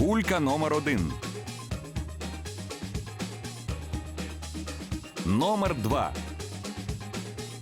Кулька номер 1. Номер 2.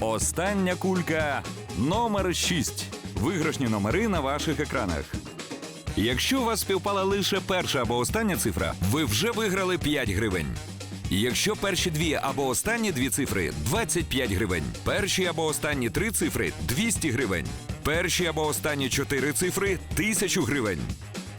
Остання кулька номер 6. Виграшні номери на ваших екранах. Якщо у вас співпала лише перша або остання цифра, ви вже виграли 5 гривень. Якщо перші дві або останні дві цифри 25 гривень. Перші або останні три цифри 200 гривень. Перші або останні чотири цифри 1000 гривень.